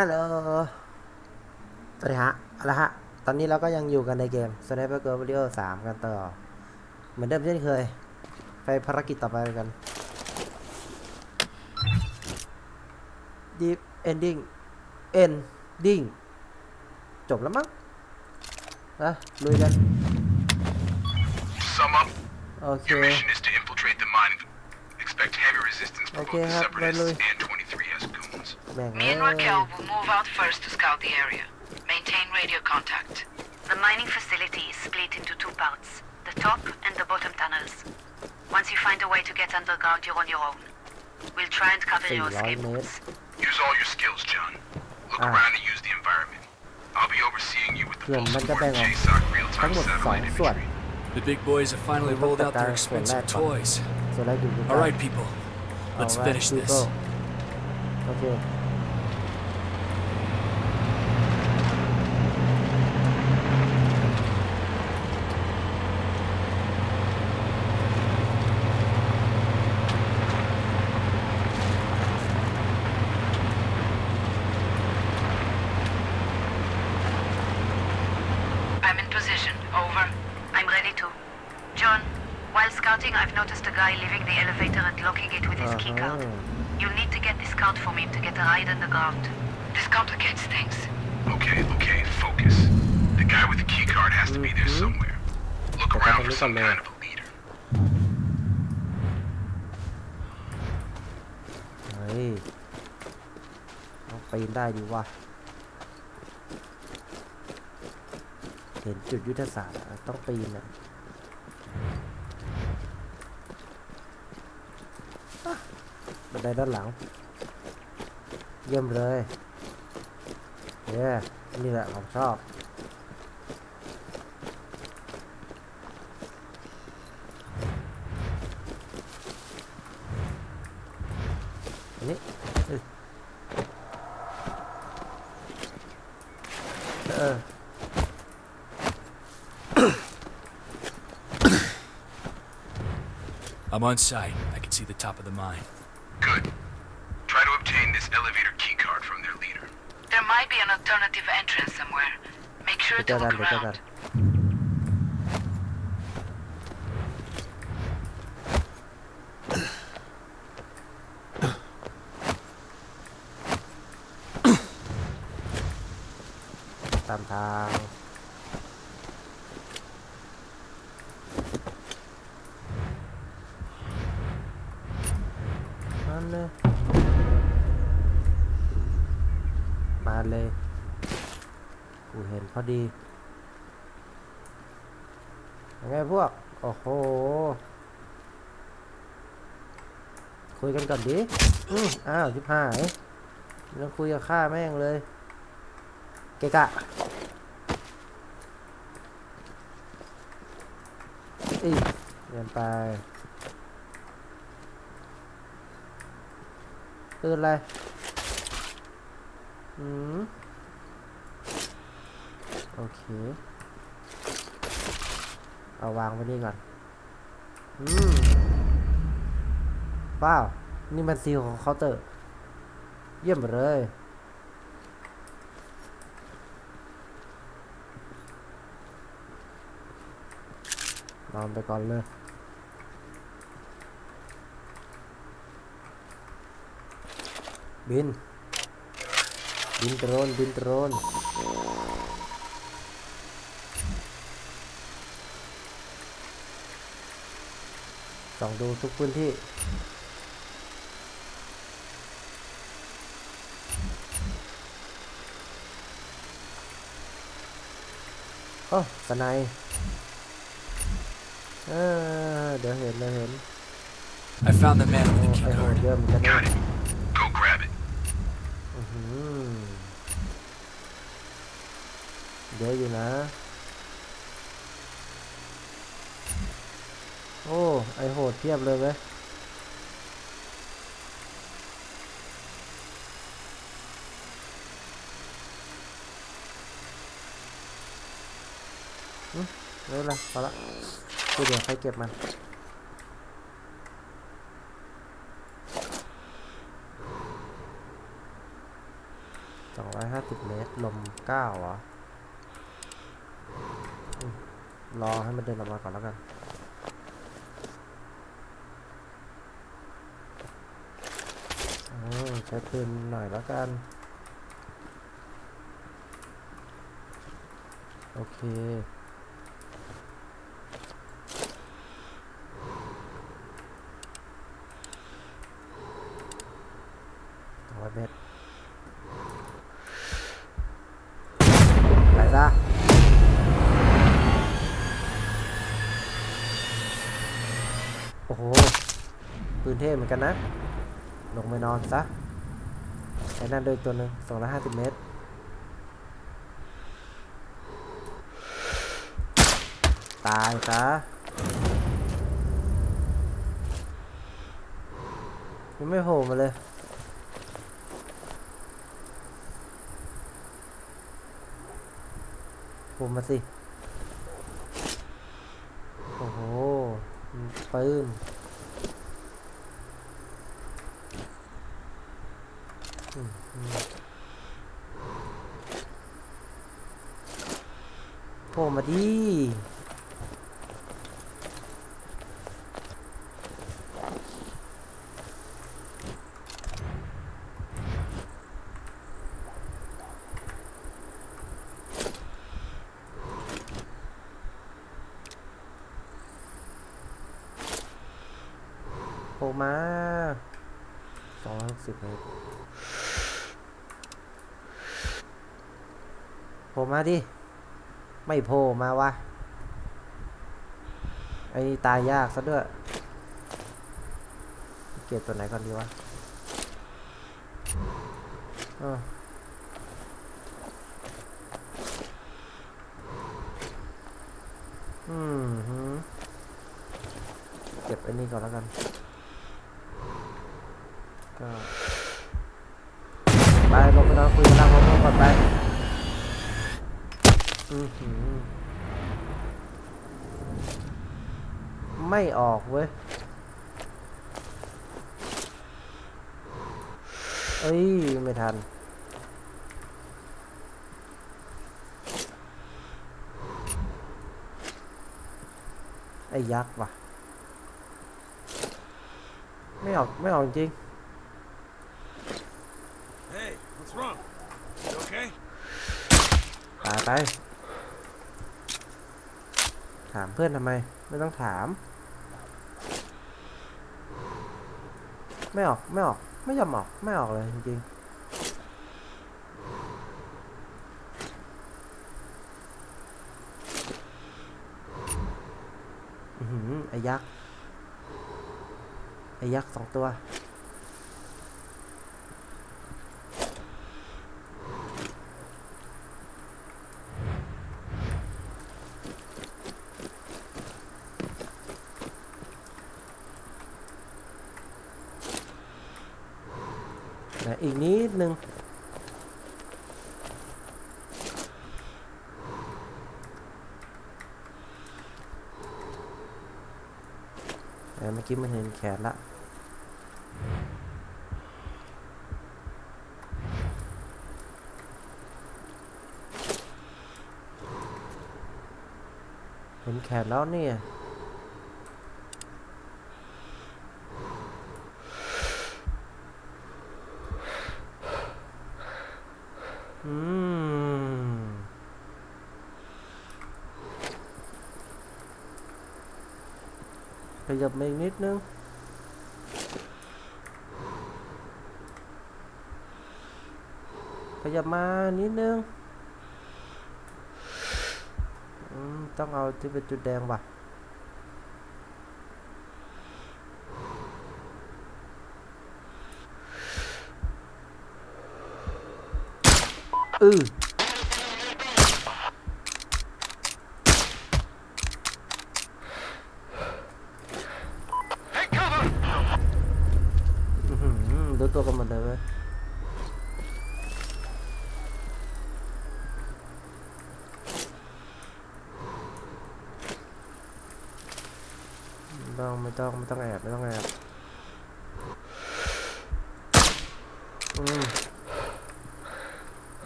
ฮัลโหล สวัสดีฮะเอาละฮะ ตอนนี้เราก็ยังอยู่กันในเกม Sniper Girl Video 3 กันต่อ เหมือนเดิมเช่นเคย ไปภารกิจต่อไปกัน Deep Ending Ending จบแล้วมั้งนะลุยกัน Sum up, โอเค your mission is to infiltrate the mine. Expect heavy resistance from Okay, both the have separatists Lulu. and Me and Raquel will move out first to scout the area. Maintain radio contact. The mining facility is split into two parts, the top and the bottom tunnels. Once you find a way to get underground, you're on your own. We'll try and cover your escape routes. Use all your skills, John. Look ah. around and use the environment. I'll be overseeing you with the full support of JSOC real-time satellite imagery. The big boys have finally rolled out their expensive toys. Alright people, let's finish this. Okay. Look Okay, around for look some around. kind of a leader. เฮ้ยต้องปีนได้ดีว่ะเห็นจุดยุทธศาสตร์อะต้องปีนอะอะบันไดด้านหลัง เยี่ยมเลยเย้นี่แหละผมชอบ อันนี้เออเออ I'm on site. I can see the top of the mine. Good. Try to obtain this elevator key card from their leader. There might be an alternative entrance somewhere. Make sure เดี๋ยว to เจอกัน look เดี๋ยวเจอกัน around. ตามทางนั่นเลย มาเลย กูเห็นพอ ดียังไงพวก โอ้โห คุยกันก่อนดิอ้าวชิบหายไม่ต้องคุยกับข้าแม่งเลย เกะกะอีเดินไปปืนอะไร อืม โอเค เอาวางไว้นี่ก่อน อืมว้าว นี่มันซีลของเคาน์เตอร์ เยี่ยมเลย นอนไปก่อนเลยบิน บินโดรนบินโดรน ส่องดูทุกพื้นที่ โอ้สไนยเออเดี๋ยวเห็นเดี๋ยวเห็น I found the man โอ้ with the ไอ key โหด card. เยอะเหมือนกันนะ Got it. Go grab it. อื้อหือเยอะอยู่นะ โอ้ ไอโหดเทียบเลยเว้ยอืมไม่เป็นไรพอละคือเดี๋ยวใครเก็บมัน สองร้อยห้าสิบเมตร ลมเก้าเหรอ รอให้มันเดินออกมาก่อนแล้วกัน อืม ใช้ปืนหน่อยแล้วกัน โอเคสองร้อยเมตรไปซะโอ้โห ปืนเท่เหมือนกันนะ ลงไปนอนซะไอ้นั่นโดวยตัวหนึ่งสองร้อยห้าสิบเมตร ตายซะยังไม่โผล่มาเลยโผล่มาสิ โอ้โหปืน อืมอืม โผล่มาดิโผล่มาสองร้อยหกสิบเมตร ผล่มาดิ ไม่โผล่มาวะไอ้นี่ตายยากซะด้วย เก็บตัวไหนก่อนดีวะอออืมฮึเก็บไอ้นี่ก่อนแล้วกัน ก็ ไปลงไปนอนคุยกันแล้วผมก่อนไป ไม่ออกเว้ย เอ้ย ไม่ทัน ไอ้ยักษ์ว่ะ ไม่ออก ไม่ออกจริง Hey, what's wrong? You okay? ตายไป ถามเพื่อนทำไม ไม่ต้องถาม ไม่ออกไม่ออก ไม่ยอมออก ไม่ออกเลยจริงๆอือหือไอ้ยักษ์ ไอ้ยักษ์สองตัว นะอีกนิดนึง แต่เมื่ อกี้มันเห็นแขนละเห็นแขนแล้วเนี่ย ขยับมาอีกนิดนึงขยับมานิดนึงอืมต้องเอาที่เป็นจุดแดงว่ะอือ ตัวกันหมดเลยเว้ยต้องไม่ต้องไม่ต้องแอบไม่ต้องแอบอืม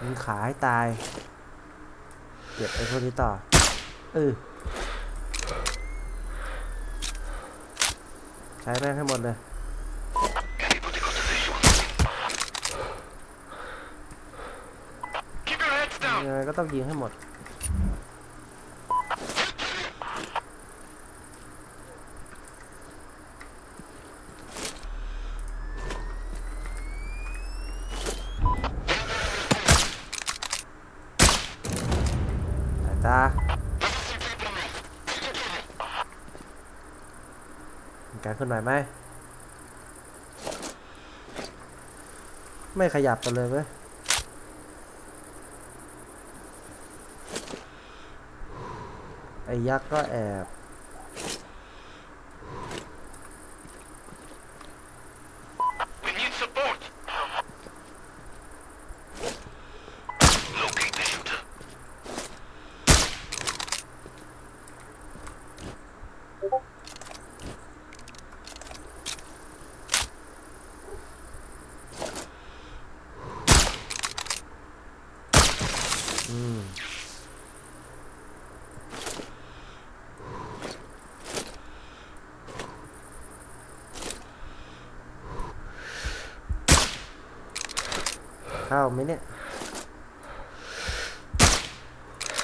ยิงขาให้ตาย เก็บไอ้พวกนี้ต่อเออใช้แม่งให้หมดเลย Anybody got a visual? Keep your heads down. ยังไง ก็ต้องยิงให้หมด ตา การขึ้นไหวไหม ไม่ขยับกันเลยเว้ย ไอ้ ยักษ์ก็แอบ We need support. Locate the shooter. อืม เข้าไหมเนี่ย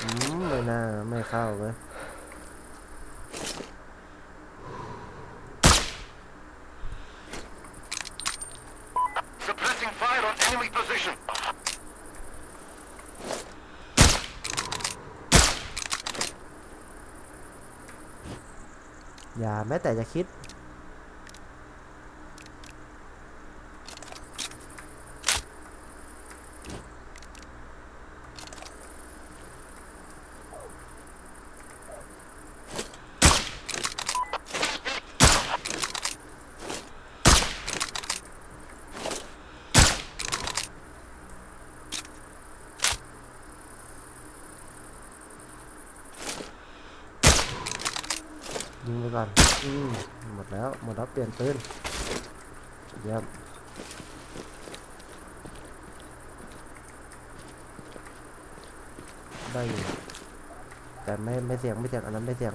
อืมไม่น่าไม่เข้าเลย Suppressing fire on enemy position. อย่าแม้แต่จะคิด ยิงไปก่อน อืม หมดแล้วเปลี่ยนปืนเยี่ยมได้อยู่แต่ไม่ไม่เสียงไม่เสียงอันนั้นไม่เสียง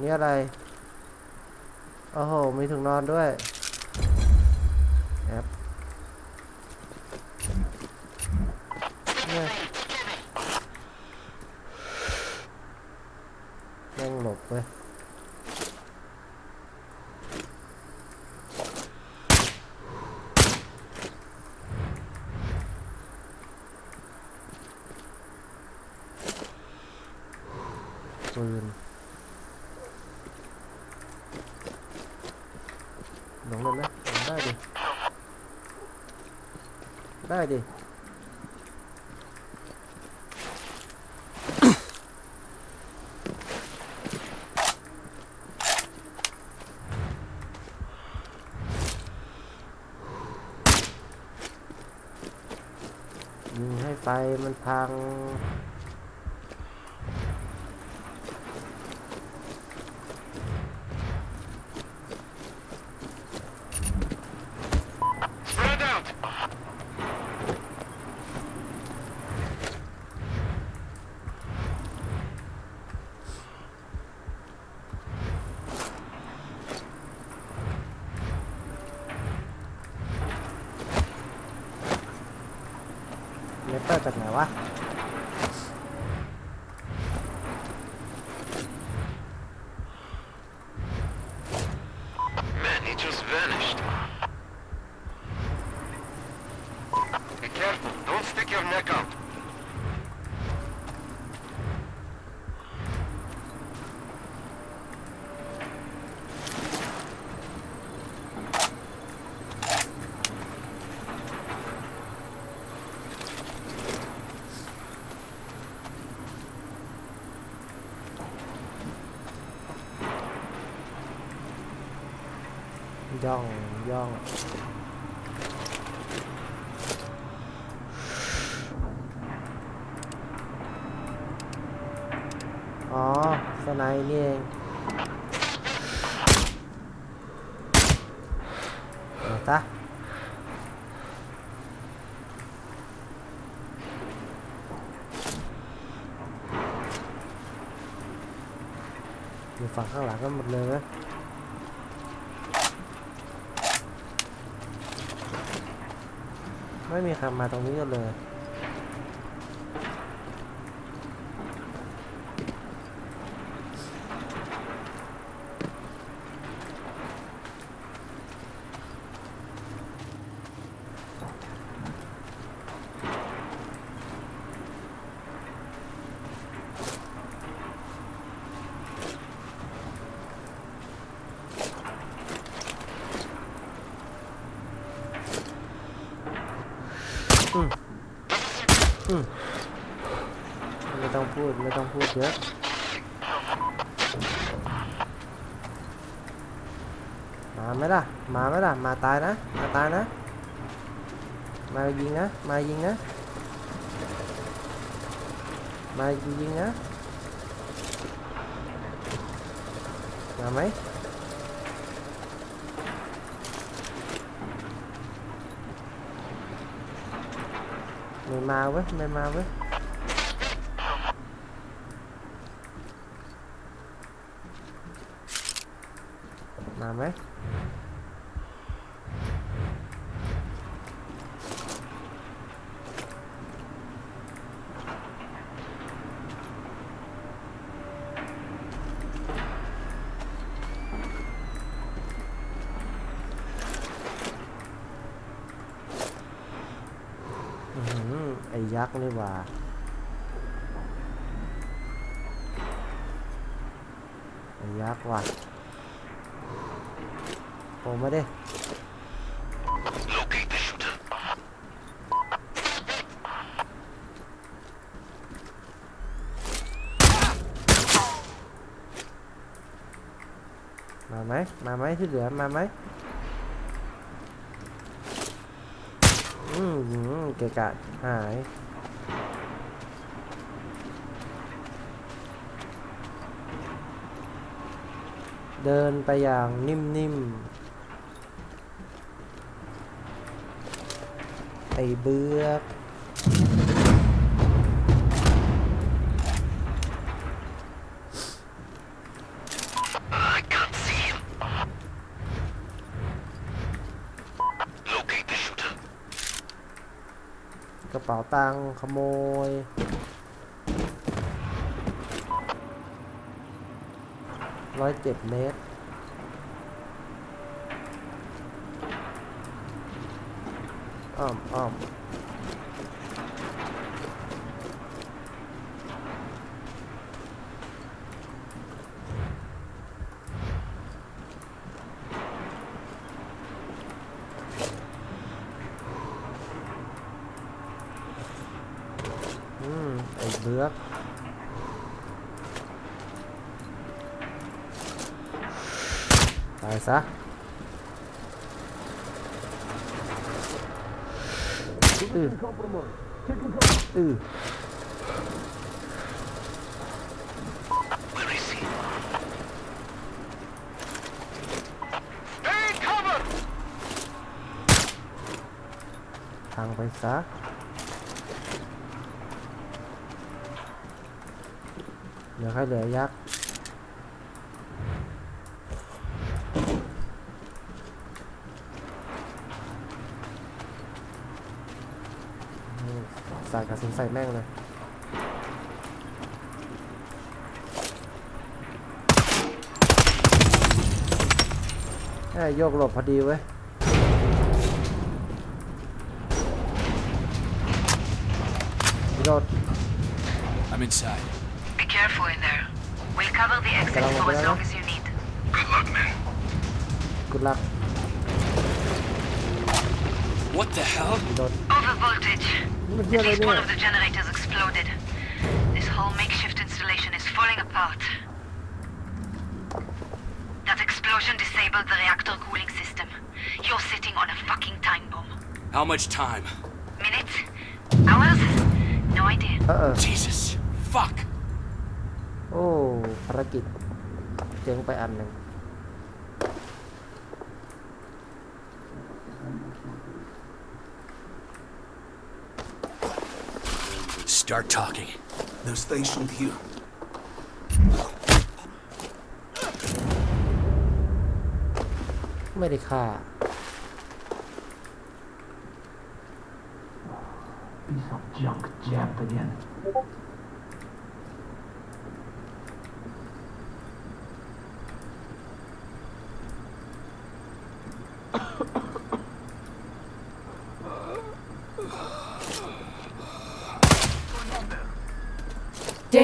นี่อะไร โอ้โห มีถุงนอนด้วยแอปเนี่ยแม่งหลบเว้ย ปืนลงเลยไหมลงได้ดิ ได้ดิให้ไฟมันพัง จากไหนวะ ย่องย่องอ๋อสไนนี่เองตาอยู่ฝั่งข้างหลังก็หมดเลยนะ ไม่มีใครมาตรงนี้กันเลย ไม่ต้องพูด ไม่ต้องพูดเยอะ มาไหมล่ะ มาไหมล่ะ มาตายนะ มาตายนะ มายิงนะ มายิงนะ มายิงนะมาไหมไม่มาเว้ยไม่มาเว้ย มาไหมอื้อหือไอ้ ยักษ์นี่ว่าไอ้ยักษ์ว่ะผมม่ได้ Locate the shooter. มาไหมมาไหมที่เหลือมาไหมอืมหืมเกะกะหาย เดินไปอย่างนิ่มๆไอ้เบือกกระเป๋าตังค์ขโมย ร้อยเจ็ดเมตร อ้อมอ้อมอืม ไอ้เบือกตายซะ อืออือทางไปซะเหลือแค่เหลือยักษ์ อืมใส่ก ระสุนใส่แม่งเลยแค่โยกหลบพอดีเว้ยโดด I'm inside. Be careful in there. We'll cover the exit Salamat for as pala. long as you need. Good luck, men. กุดลัก What the hell? โ ดด Over voltage. นี่มันเที่ย At อะไร least เนี่ one ย of the generators exploded. This whole makeshift installation is falling apart. That explosion disabled the reactor cooling system. You're sitting on a fucking time bomb. How much time? Minutes? Hours? No idea. เออเออ Jesus. Fuck. โอ้ ภารกิจเจ๊งไปอันหนึ่ง Start talking. Those things should hear. you. ไม่ได้ฆ่า Piece of junk jabbed again.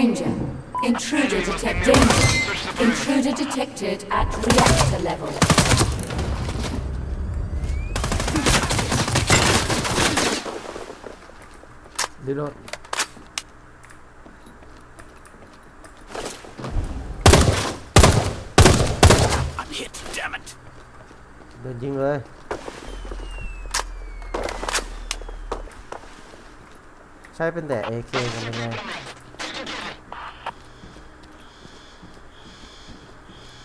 Danger. Intruder detected. Danger. Intruder detected at reactor level. ดิโรด I'm hit, damn it. เดินยิงเลยใช้เป็นแต่ AK กันยังไ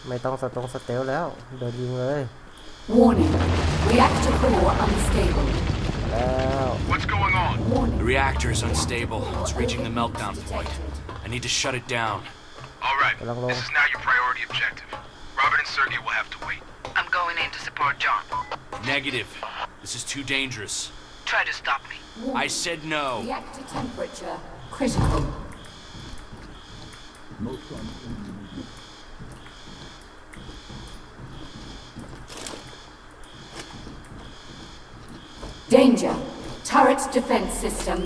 ไม่ต้องสตรงสเตลแล้ว เดินยิงเลย Warning. Reactor core unstable. แล้ว What's going on? The Warning. reactor is unstable. It's reaching the meltdown point. I need to shut it down. All right. Long, long. This is now your priority objective. Robert and Sergey will have to wait. I'm going in to support John. Negative. This is too dangerous. Try to stop me. I said no. Reactor temperature critical. Danger. Turret defense system.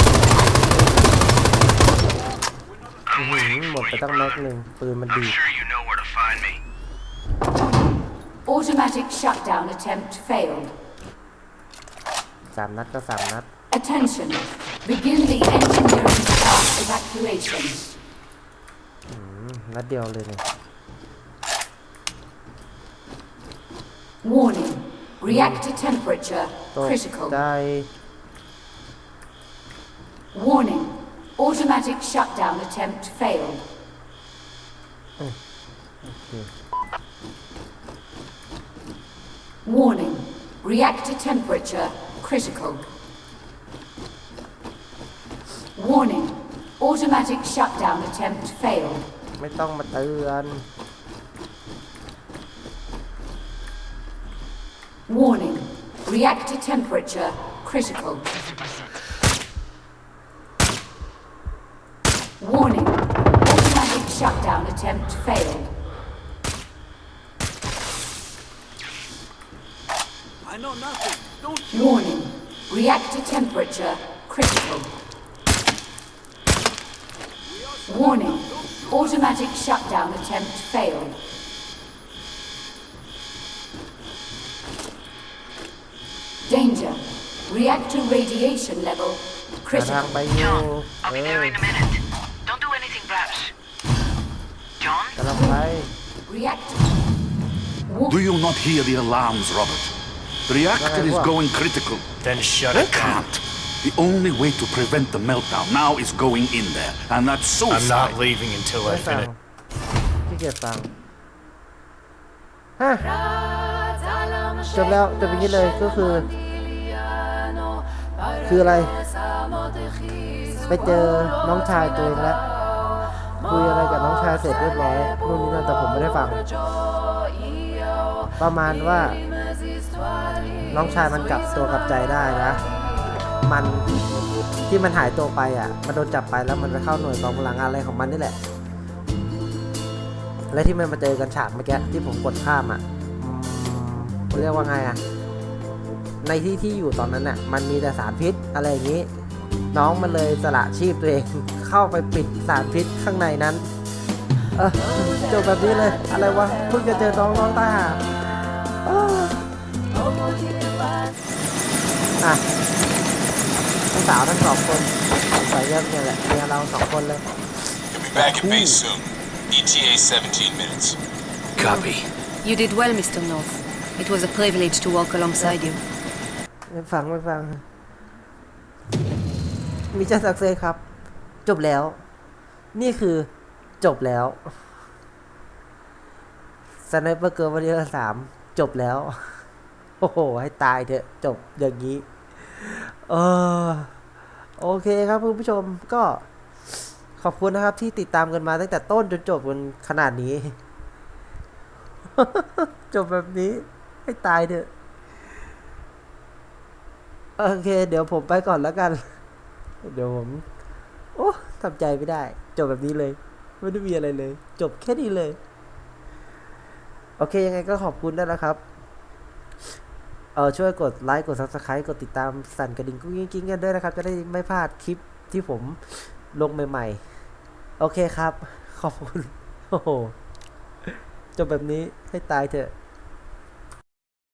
อื้อหือหมดไปตั้งแม็กหนึ่งปืนมัน I'm ดีด sure you know where to find me. Automatic shutdown attempt failed. สามนัดก็สามนัด Attention. Begin the engineering staff evacuation. นัดเดียวเลยเนี่ย Warning. Reactor temperature ตก critical. ใจ Warning. Automatic shutdown attempt failed. Warning. Reactor temperature critical. Warning. Automatic shutdown attempt failed. ไม่ต้องมาเตือน Warning. Reactor temperature critical. Warning. Automatic shutdown attempt failed. I know nothing. Don't Warning. Reactor temperature critical. Warning. Automatic shutdown attempt failed. Danger. Reactor radiation level critical. John, I'll be there in a minute. Don't do anything rash. John? Reactor. Do you not hear the alarms, Robert? The reactor is going critical. Then shut it. Can't. The only way to prevent the meltdown now is going in there, and that's so. I'm not leaving until I finish. You get that. Huh. จบแล้วจบอย่างนี้เลยก็คือ คืออะไร ไปเจอน้องชายตัวเองแล้วคุยอะไรกับน้องชายเสร็จเรียบร้อยนู่นนี่นั่นแต่ผมไม่ได้ฟัง ประมาณว่า น้องชายมันกลับตัวกลับใจได้นะ มันที่มันหายตัวไปอะ มันโดนจับไปแล้วมันไปเข้าหน่วยกองพลังงานอะไรของมันนี่แหละ และที่มันมาเจอกันฉากเมื่อกี้ที่ผมกดข้ามอะ เรียกว่าไงอะในที่ที่อยู่ตอนนั้นน่ะมันมีแต่สารพิษอะไรอย่างนี้ น้องมันเลยสละชีพตัวเองเข้าไปปิดสารพิษข้างในนั้น เออจบแบบนี้เลย อะไรวะเพิ่งจะเจอน้องน้องตายห่าอ้าวอะทั้งสาวทั้งสองคนใส่เยี่ยมเนี่ยแหละเมียเราสองคนเลย You'll be back at base soon. ETA 17 minutes. Copy. You did well, Mr. North. It was a privilege to walk alongside you. ไม่ฟังไม่ฟังมิชชั่นสักเซสครับ จบแล้ว นี่คือจบแล้วสไนเปอร์เกิร์ลวันที่สามจบแล้ว โอ้โห ให้ตายเถอะ จบอย่างนี้ เออ โอเคครับคุณผู้ชมก็ขอบคุณนะครับ ที่ติดตามกันมาตั้งแต่ต้นจนจบกันขนาดนี้ จบแบบนี้ ให้ตายเถอะ โอเค เดี๋ยวผมไปก่อนแล้วกัน เดี๋ยวผม โอ้ทำใจไม่ได้ จบแบบนี้เลย ไม่ได้มีอะไรเลย จบแค่นี้เลย โอเค ยังไงก็ขอบคุณด้วยนะครับ เออช่วยกดไลค์ กด subscribe กดติดตามสั่นกระดิ่งกุ้งกิ้งกันด้วยนะครับ จะได้ไม่พลาดคลิปที่ผมลงใหม่ ๆ โอเคครับ ขอบคุณ โอ้โห จบแบบนี้ให้ตายเถอะ